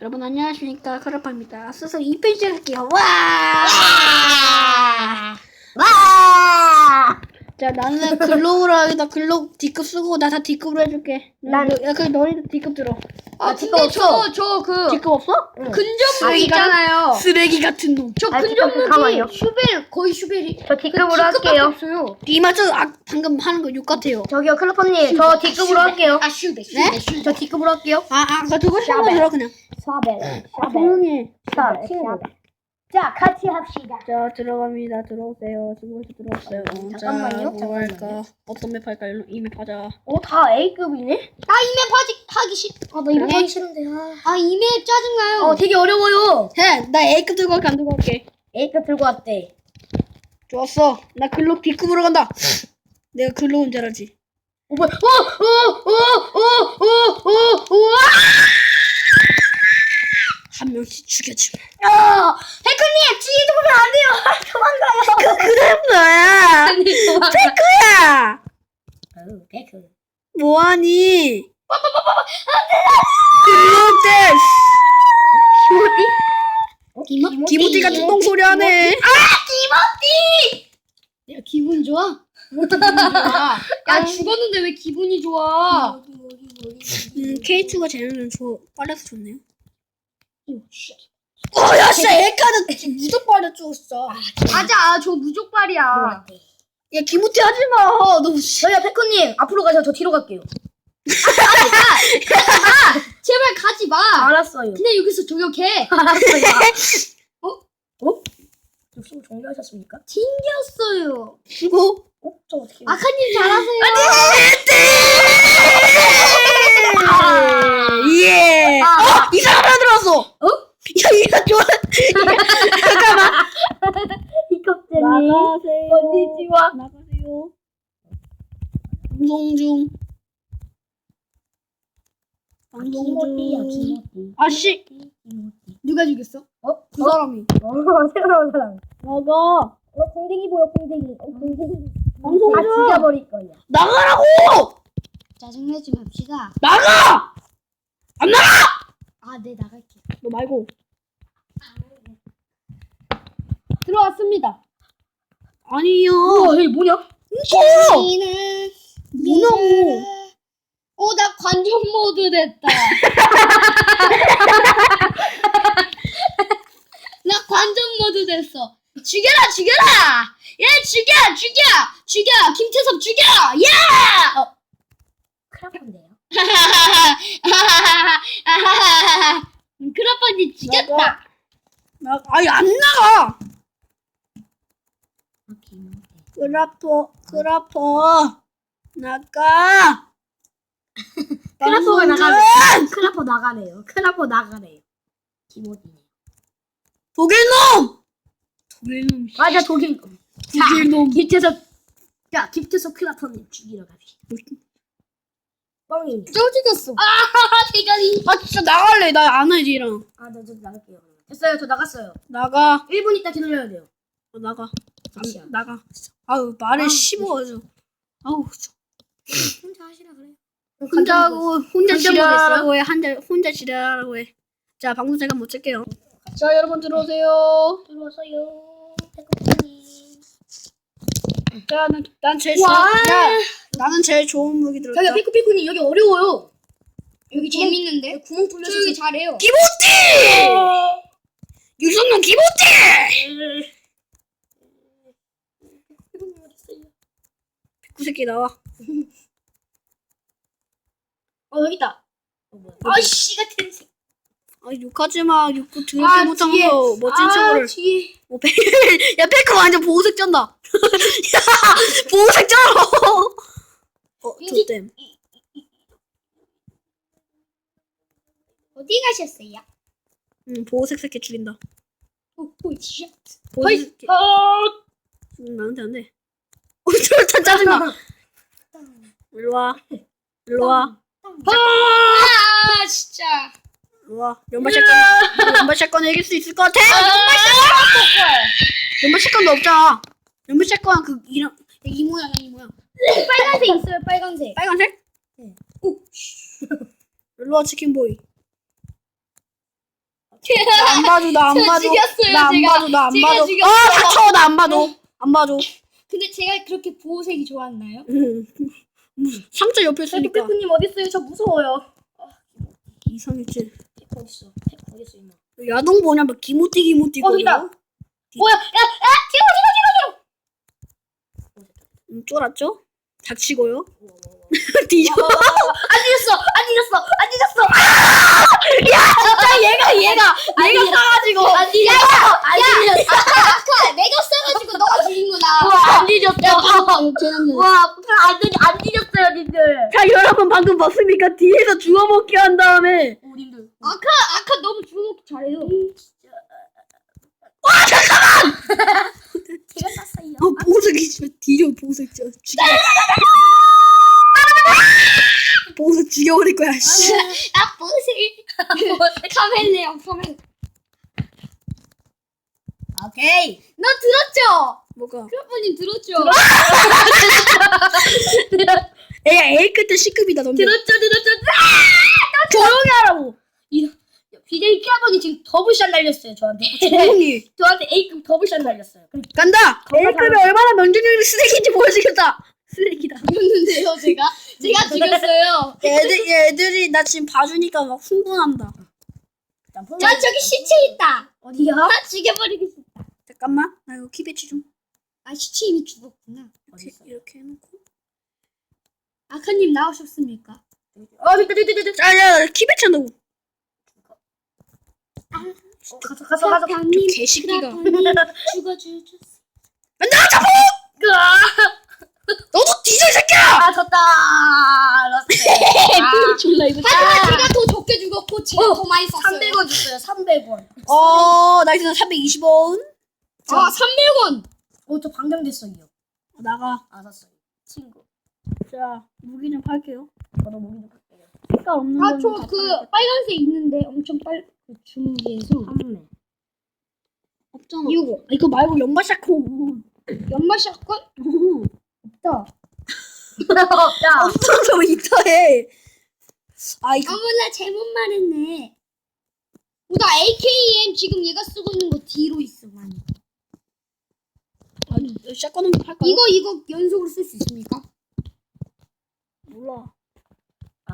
여러분 안녕하십니까 크라파입니다. 스스로 2편 시작할게요. 와! 와! 자 나는 글로우로 하기다 글로우 D급 쓰고 나 다 D급으로 해줄게. 난- 너- 야 그럼 너희도 D급 들어. 아, 아, 근데. 저, 저, 그, D급 없어? 근접무기 아, 있잖아요. 쓰레기 같은 놈. 저 아, 잠깐만요. 근접무기, 슈벨, 거의 슈벨이. 저 D급으로 D급밖에 할게요. 없어요. 이마저 아, 방금 하는 거 욕 같아요. 저기요, 클로퍼님. 저 D급으로 할게요. 아, 슈벨, 네? 슈벨, 슈벨. 저 D급으로 할게요. 아, 아, 그거 두고 싶은 거 들어 그냥. 샤벨. 아, 조용히 해. 샤벨. 자, 같이 합시다. 자 들어갑니다. 들어오세요. 지금부터 들어오세요. 자, 잠깐만요, 뭐 할까? 어떤 맵 할까? 이맵 하자. 오, 다 A급이네? 아, 이맵 하기, 하기 싫, 아, 나 이거 그래? 하기 싫은데. 아, 아, 이맵 짜증나요. 어, 되게 어려워요. 해! 나 A급 들고 갈게 안 들고 갈게. A급 들고 왔대. 좋았어. 나 글로 B급으로 간다. 내가 글로 온 줄 알지. 어, 뭐야? 어, 어, 어, 어, 어, 어, 어, 한 명씩 죽여주마. 아! 해커님, 뒤에 보면 안 돼요. 도망가요. 그래 뭐야? 아니, 도망가. 페크야. 어, 백크. 뭐하니? 글로데 기모띠? 기모티 같은 똥소리 하네. 야, 기분 좋아? 야, 죽었는데 왜 기분이 좋아? 음, K2가 쟤는 좋 빨라서 좋네요. 어, 야, 진짜 에카는 무조건 빨려 죽었어. 맞아, 저 무족발이야. 야, 기모티 하지 마. 너 씨. 저요, 페커님. 앞으로 가세요. 저 뒤로 갈게요. 제발 가지 마. 알았어요. 그냥 여기서 저격해. 알았어요. 어? 어? 접수 종료하셨습니까? 튕겼어요. 수고. 어? 저 어떻게. 아카님 잘하세요. 예. 아. 어, 이상한 하나 들어 왔어. 어? 야, 이거 좋아. 이컵쟁이. 나가세요. 건니치와. 나가세요. 방송 중. 방송 중. 아씨. 누가 죽였어? 어? 그 사람이. 어, 새로 나온 사람. 나가. 어, 공댕이 보여, 공댕이. 어, 공댕이. 방송 다 중. 죽여버릴 거야. 나가라고. 짜증내지 맙시다. 나가. 안 나가. 아, 네, 나갈게. 너 말고. 들어왔습니다. 아니요. 우와, 얘 뭐냐? 이거. 뭐냐고. 오, 나 관전 모드 됐다. 나 관전 모드 됐어. 죽여라, 죽여라! 예, 죽여, 죽여, 죽여! 김태섭 죽여! 야! 어. 크라폰데요. 크라파니 죽였다. 나가. 나 아니 안 나가. 크라퍼 크라퍼 나가. 중. 나가네. 크라퍼 나가네요. 크라퍼 나가네요. 기모띠네. 독일놈. 독일놈. 맞아, 독일. 독일놈. 김태섭. 야, 김태섭 크라퍼님 죽이러 갑시다. 저 죽였어. 아, 대가리. 아 진짜 나갈래. 나 안 하지 이랑. 아, 저, 저 나갈게요. 됐어요, 저 나갔어요. 나가. 1분 있다 기다려야 돼요. 어, 나가. 안, 나가. 아우 말을 아, 씹어가지고. 아우 저- 혼자 하시라 그래. 혼자 하고 혼자 관전 지랄하라고 해. 혼자 혼자 지랄하라고 해. 자 방송 잠깐 못 찍게요. 자 여러분 들어오세요. 들어서요. 태국님. 자, 난, 난 제일 좋은, 와. 야, 나는 제일 좋은 무기 들었다. 저기요, 피쿠피쿠님 여기 어려워요. 여기 재밌는데? 구멍 저 뚫려서 여기 잘해요. 기모띠! 유성룡 기모띠! 피쿠피쿠님 어디 있어요? 그 새끼 나와. 어 여기 있다. 어, 뭐야? 아이씨, 같은 새. 아, 욕하지 마. 욕 들지 아. 거 멋진 아, 척을. 뒤에. 어, 페... 야, 완전 보호색 쩐다. 야, 보호색 쩔어. 어, 좋댐. 어디 가셨어요? 응, 보호색 새끼 죽인다. 오, 오, 진짜. 보호색 새끼. 어. 응, 나한테 안 돼. 어, 저렇다 짜증나. 일로 와. 일로 와. 아, 진짜. 일로 와. 연발 샷건. 연발 샷건 이길 수 있을 것 같아? 연발 샷건도 없잖아. 연발 샷건 그 이런 이 모양 이 모양. 빨간색 있어요, 빨간색. 빨간색? 오, 일로 와 치킨보이. 안 봐줘 나 안 저 봐줘 죽였어요, 나 안 제가. 봐줘 나 안 제가 봐줘 죽였어요. 아 닥쳐 나 안 봐줘 안 봐줘 근데 제가 그렇게 보호색이 좋았나요? 음. 상자 옆에 있으니까 페코님 어딨어요? 저 무서워요. 이상했지 페코 어딨어? 페코 어딨어 임마. 야동 뭐냐 막 기모띠 기모띠 어. 거려. 뭐야? 야, 야, 뒤로 뒤로 뒤로 뒤로. 음, 쫄았죠? 닥치고요 우와, 우와, 우와. 뒤져 안 뒤졌어! 안 뒤졌어! 안 뒤졌어! 아! 야! 진짜 얘가 얘가 얘가 싸가지고 안 뒤졌어! 안 뒤졌어! 아까 내가 써가지고 너가 죽인구나. 안! 쟤는 우와 안, 뒤, 안 뒤졌어요 님들! 자 여러분 방금 봤습니까 뒤에서 주워먹기 한 다음에 오 님들 아까 아까 너무 주먹 잘해요. 제가 쌌어요. 어 보석이 진짜 뒤져 보석 진짜 죽여. 보석 죽여버릴 거야 씨. 아 보호색. 카멜레온 카멜. 오케이. 너 들었죠? 뭐가? 크로퍼님 들었죠? 야 A 끝에 C급이다 넌 들었죠 들었죠? 조용히 하라고 BJ 피아노니 지금 더블샷 날렸어요 저한테 조용히 저한테 A급 더블샷 날렸어요 간다 A급이 얼마나 명중률이 쓰레기인지 보여주겠다 쓰레기다 죽였는데요 제가? 제가 죽였어요. 애들 애들이 나 지금 봐주니까 막 흥분한다 저 저기 시체 있다. 어디야? 나 죽여버리겠어. 잠깐만 나 이거 키배치 좀 아 시체 이미 죽었구나. 이렇게 이렇게 해놓고 아카님 나오셨습니까? 어 됐다 됐다 됐다 자야 키배치 한다 고 어, 가서 가서 가서 저 개새끼가. 죽어 주셨어. 나 잡어 너도 뒤져 이 새끼야! 아 졌다. 러스 졸라 이거 하지만 제가 더 적게 죽었고 제가 더 많이 썼어요. 300원 줬어요 300원. 어 나이스. 320원. 아 300원. 어저 방정됐어요 나가. 아 샀어요 친구. 자 무기 좀 팔게요. 저도 할게요. 색깔 없는 아 거는 저다그 팔아야 빨간색 있는데 엄청 빨 그 주먹에서 판매 없잖아 이거 아, 이거 말고 연마 샤코 연마 샷건 없다. 야 없어서 있다해 아 이거 아무나 잘못 말했네. 어, 나 AKM 지금 얘가 쓰고 있는 거 뒤로 있어 많이. 아니 샷건은 팔까 이거 이거 연속으로 쓸 수 있습니까? 몰라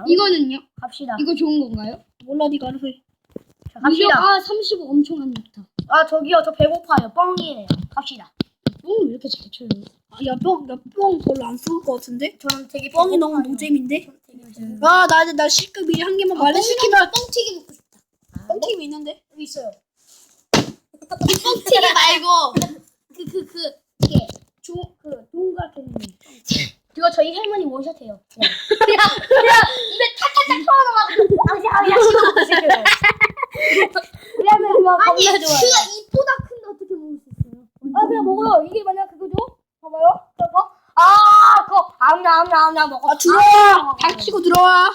이거는요? 갑시다 이거 좋은 건가요? 몰라 니가 알아서 해 자, 갑시다. 아 35 엄청 안 좋다. 아 저기요 저 배고파요. 뻥이에요. 갑시다. 뽕왜 이렇게 잘 쳐요? 아, 야뿅 별로 안 쏠 것 같은데? 저는 되게 뻥이 너무 배고파요. 노잼인데? 전 되게 요즘- 아나나 나 C급 이제 한 개만 말해 시키면 뻥튀기 먹고 싶다. 뻥튀기 있는데? 여기 있어요. 뻥튀기 말고! 그 그 그 이게 조그 동그랗게 생긴 그거 저희 할머니 원샷해요. 그냥 그냥 그냥 입에 탁탁탁 털어놔가지고 아지 아야 씹어보세요 우리 겁나 좋아해요. 그가 입보다 큰데 어떻게 먹을 수 있어요? 아 그냥 먹어요. 이게 만약 그거죠? 봐봐요. 그거? 아 그거. 아무나 아무나 아무나 먹어. 아 들어와. 닥치고 들어와.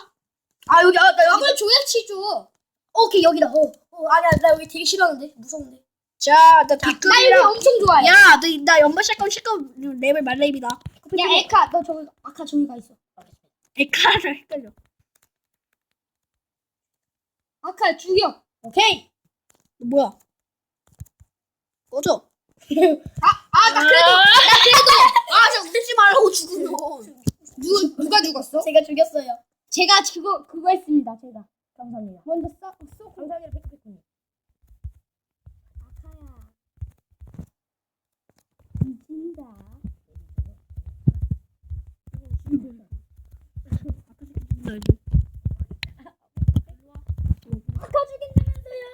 아 여기 아나 여기 이걸 줘야 치죠. 오케이 여기다. 어, 어 아니야. 나 여기 되게 싫어하는데. 무서운데. 자 나 나 이거 B급이랑 엄청 좋아해. 야, 야나 연마 샷건 C급 레벨 말레이비다 야 에카. 너 저기 아까 저기 가 있어. 에카랑 헷갈려. 아카 죽여. 오케이. 너 뭐야 꺼져 아나 그래도 아저 웃지 말라고 죽은 너누 누가 죽었어? 제가 죽였어요 제가 그거 그거 했습니다. 제가 감사합니다 먼저 싸 쏘고 감사합니다 페크페크님 아카야. 이긴다. 아카 죽인다면서요?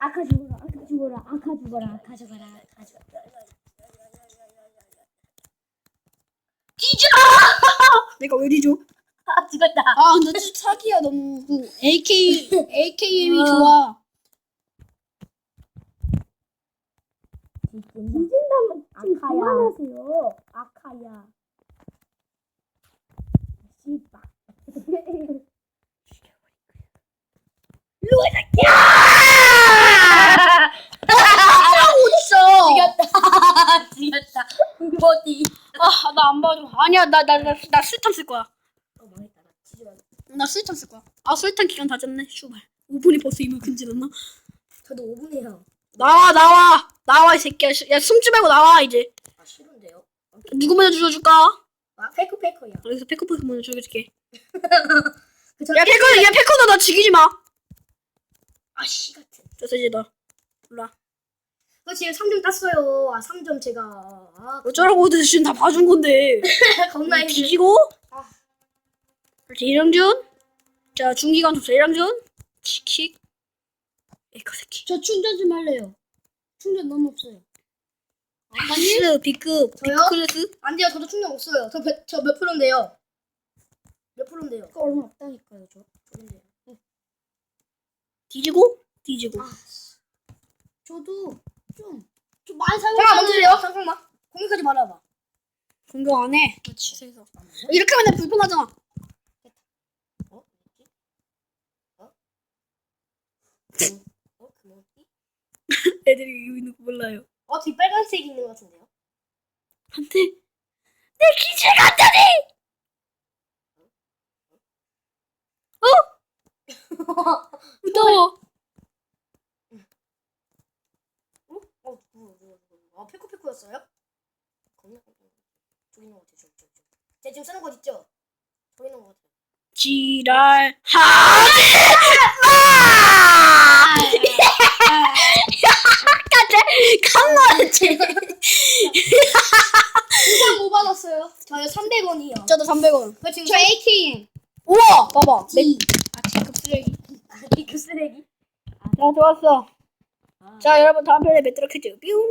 아카 죽인다면서. 아카 죽어라. 아카 아카 죽어라. 아카 죽어라. 내가 왜 뒤져 아 죽었다 아나 진짜 사기야 너무 그 AK AKM이 어. 좋아 뒤진다면 좀 그만하세요. 아카야 씨발. 어딨어 죽였다 죽였다 어디 아니야 나 나 나나 스탄 쓸 거야 어 망했다 나 뒤집어 나 수류탄 쓸 거야. 아 수류탄 기간 다 졌네. 슈발. 5분이 벌써 이만 근질렀나? 저도 5분이에요. 나와 나와 나와 이 새끼야. 야 숨지 말고 나와 이제. 아 싫은데요? 누구 먼저 죽여줄까? 아 페이크 페이커야. 여기서 페코페코 먼저 죽여줄게. 그저 야 페코 야 페코도 나 죽이지 마. 아씨 같은. 저서 이제 너. 몰라. 그 지금 3점 땄어요. 아 3점 제가 아 어쩌라고 대신 다 봐준 건데. 겁나 힘들. 뒤지고. 아. 이랑준. 자 중기관 이랑준. 킥킥. 에이커 새끼. 저 충전 좀 할래요. 충전 너무 없어요. 아스 B급 저요? B급 클래스. 안 돼요. 저도 충전 없어요. 저저 몇 프로인데요? 몇 프로인데요? 그거 얼마 없다니까요, 저. 저인데요. 뒤지고 뒤지고. 아, 저도 좀, 잠깐 멈추세요. 잠깐만. 공격하지 말아봐. 공격 안 해. 그렇지. 그래서 이렇게 하면 내가 불편하잖아. 어? 뭐지? 어? 어? 그 뭐지? 애들이 여기 있는 거 몰라요. 어, 뒤 빨간색 있는 것 같은데요? 안 돼. 내 기질 간다니. 무서워. 어? 어, 누구, 누구, 누구. 아, 페코페코였어요? 겁나. 저기 있는 것 같아요, 저기, 저기, 저기. 제가 지금 쓰는 곳 있죠? 저기 있는 것 같아요. 지랄 하지 마. 깜놀했지. 인상 뭐 받았어요? 저요 300원이요. 저도 300원. 저 지금 저 ATM. 우와, 봐봐. 내, 아, 제급 쓰레기. 그 쓰레기. 자, 좋았어. 자, 여러분 다음 편에 뵙도록 하죠. 뿅.